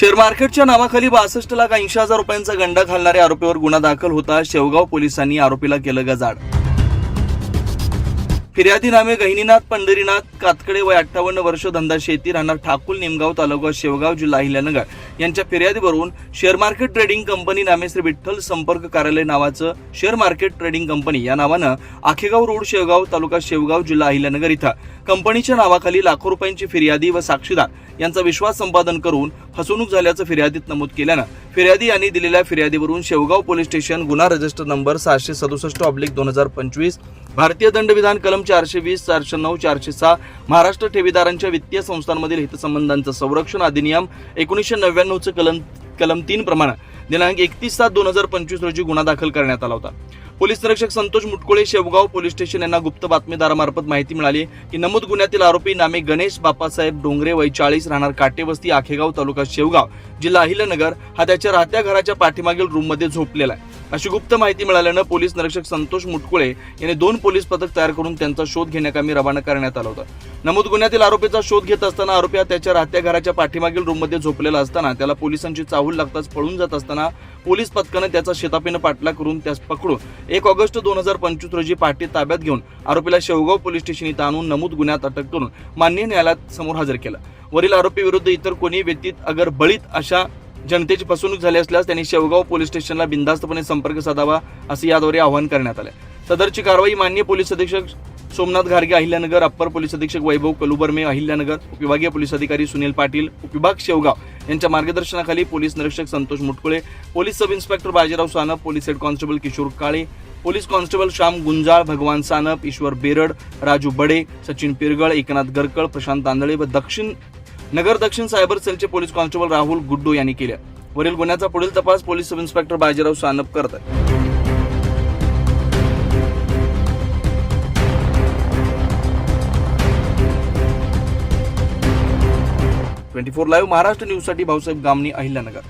Share मार्केटच्या नावाखाली बासष्ट लाख ऐंशी हजार रुपयांचा गंडा घालणाऱ्या आरोपीवर गुन्हा दाखल होता. शेवगाव पोलिसांनी आरोपीला केलं गजाड फिर्यादी नामे गहिनीनाथ पंढरीनाथ कातकडे वय अठ्ठावन्न वर्ष धंदा शेती राहणार ठाकूल निमगाव तालुका शेवगाव जिल्हा अहिल्यानगर. यांच्या फिर्यादीवरून शेअर मार्केट ट्रेडिंग कंपनी नामे श्री विठ्ठल संपर्क कार्यालय नावाचं शेअर मार्केट ट्रेडिंग कंपनी या नावानं आखेगाव रोड शेवगाव तालुका शेवगाव जिल्हा अहिल्यानगर इथं कंपनीच्या नावाखाली लाखो रुपयांची फिर्यादी व साक्षीदार यांचा विश्वास संपादन करून फसवणूक झाल्याचं फिर्यादीत नमूद केल्यानं फिर्यादी यांनी दिलेल्या फिर्यादीवरून शेवगाव पोलीस स्टेशन गुन्हा रजिस्टर नंबर सहाशे सदुसष्ट ऑब्लिक दोन हजार पंचवीस भारतीय दंडविधान कलम चारशे वीस चारशे नऊ चारशे सहा महाराष्ट्र ठेवीदारांच्या वित्तीय संस्थांमधील हितसंबंधांचं संरक्षण अधिनियम एकोणीसशे नव्याण्णवचं कलम कलम तीन प्रमाणे दिनांक एकतीस सात दोन हजार पंचवीस रोजी गुन्हा दाखल करण्यात आला होता. पोलीस निरीक्षक संतोष मुटकुळे शेवगाव पोलीस स्टेशन यांना गुप्त बातमीदारामार्फत माहिती मिळाली की नमूद गुन्ह्यातील आरोपी नामे गणेश बापासाहेब डोंगरे वय चाळीस राहणार काटेवस्ती आखेगाव तालुका शेवगाव जिल्हा अहिलनगर हा त्याच्या राहत्या घराच्या पाठीमागील रूममध्ये झोपलेला आहे. अशी गुप्त माहिती मिळाल्यानं पोलीस निरीक्षक संतोष मुटकुळे यांनी दोन पोलीस पथक तयार करून त्यांचा शोध घेण्याकामी रवाना करण्यात आला होता. नमूद गुन्ह्यातील आरोपीचा शोध घेत असताना आरोपी हा त्याच्या राहत्या घराच्या पाठीमागील रूममध्ये झोपलेला असताना त्याला पोलिसांची चाहूल लागताच पळून जात असताना पोलीस पथकानं त्याचा शेतापीनं पाठलाग करून त्यास पकडून एक ऑगस्ट दोन हजार पंचवीस रोजी पहाटे ताब्यात घेऊन आरोपीला शेवगाव पोलीस स्टेशन इथं आणून नमूद गुन्ह्यात अटक करून मान्य न्यायालयात समोर हजर केला. वरील आरोपी विरुद्ध इतर कोणी व्यक्तीत अगर बळीत अशा जनतेची फसवणूक झाली असल्यास त्यांनी शेवगाव पोलीस स्टेशनला बिनधास्तपणे संपर्क साधावा असे याद्वारे आवाहन करण्यात आले. सदरची कारवाई मान्य पोलीस अधीक्षक सोमनाथ घारगे अहिल्यानगर अप्पर पोलीस अधीक्षक वैभव कलुबर्मे अहिल्यानगर उपविभागीय पोलीस अधिकारी सुनील पाटील उपविभाग शेवगाव यांच्या मार्गदर्शनाखाली पोलीस निरीक्षक Santosh Mutkule police sub inspector Bajirao Sanap police head constable Kishor Kale police constable Shyam Gunjal Bhagwan Sanap Ishwar Berad Raju बडे सचिन पिरगळ एकनाथ गरकळ प्रशांत तांदळे व दक्षिण नगर दक्षिण सायबर सेलचे पोलीस कॉन्स्टेबल राहुल गुड्डू यांनी केले वरील गुन्ह्याचा पुढील तपास police sub inspector Bajirao Sanap करत आहेत ट्वेंटी फोर लाईव्ह महाराष्ट्र न्यूजसाठी भाऊसाहेब गामणी अहिल्यानगर.